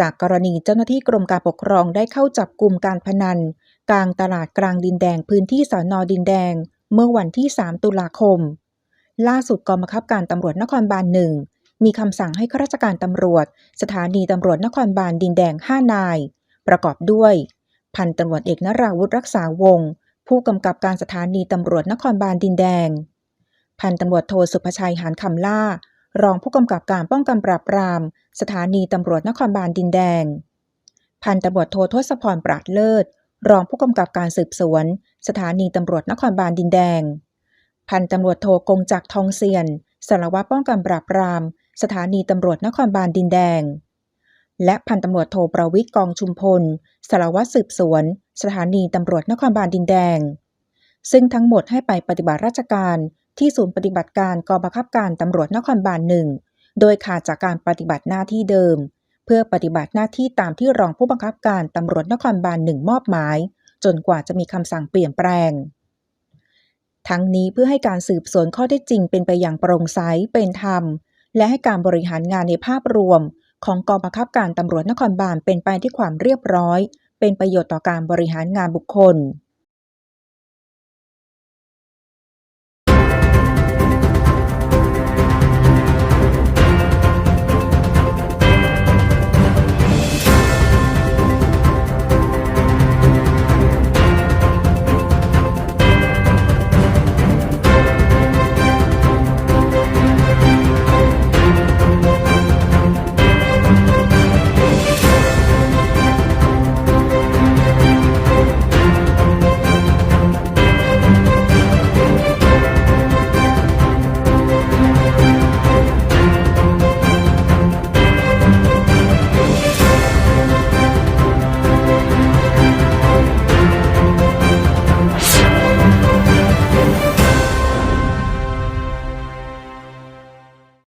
จากกรณีเจ้าหน้าที่กรมการปกครองได้เข้าจับกลุ่มการพนัน กลางตลาดกลางดินแดงพื้นที่สอนอดินแดง เมื่อวันที่ 3 ตุลาคม ล่าสุดกองบังคับการตำรวจนครบาลหนึ่งมีคำสั่งให้ข้าราชการตำรวจ สถานีตำรวจนครบาลดินแดง 5 นาย ประกอบด้วย พันตำรวจเอกนราวุฒิรักษาวงศ์ผู้กำกับการสถานีตำรวจนครบาลดินแดง พันตำรวจโทสุภชัยหานคำล่า รองผู้กำกับการป้องกันปราบปราม สถานีตำรวจนครบาลดินแดง พันตำรวจโททศพรปราดเลิศ รองผู้กำกับการสืบสวน สถานีตำรวจนครบาลดินแดง พันตำรวจโทกงจักทองเซียนสารวัตรป้องกันปราบปราม สถานีตำรวจนครบาลดินแดง และพันตำรวจโทประวิทย์กองชุมพลสารวัตรสืบสวน สถานีตำรวจนครบาลดินแดง ซึ่งทั้งหมดให้ไปปฏิบัติราชการ ที่ศูนย์ปฏิบัติการกองบังคับการตำรวจนครบาลหนึ่งโดยขาดจากการปฏิบัติหน้าที่เดิม เพื่อปฏิบัติหน้าที่ตามที่รองผู้บังคับการตำรวจนครบาลหนึ่งมอบหมาย จนกว่าจะมีคำสั่งเปลี่ยนแปลง ทั้งนี้เพื่อให้การสืบสวนข้อเท็จจริงเป็นไปอย่างโปร่งใสเป็นธรรม และให้การบริหารงานในภาพรวม ของกองบังคับการตำรวจนครบาลเป็นไปด้วยความเรียบร้อย เป็นประโยชน์ต่อการบริหารงานบุคคล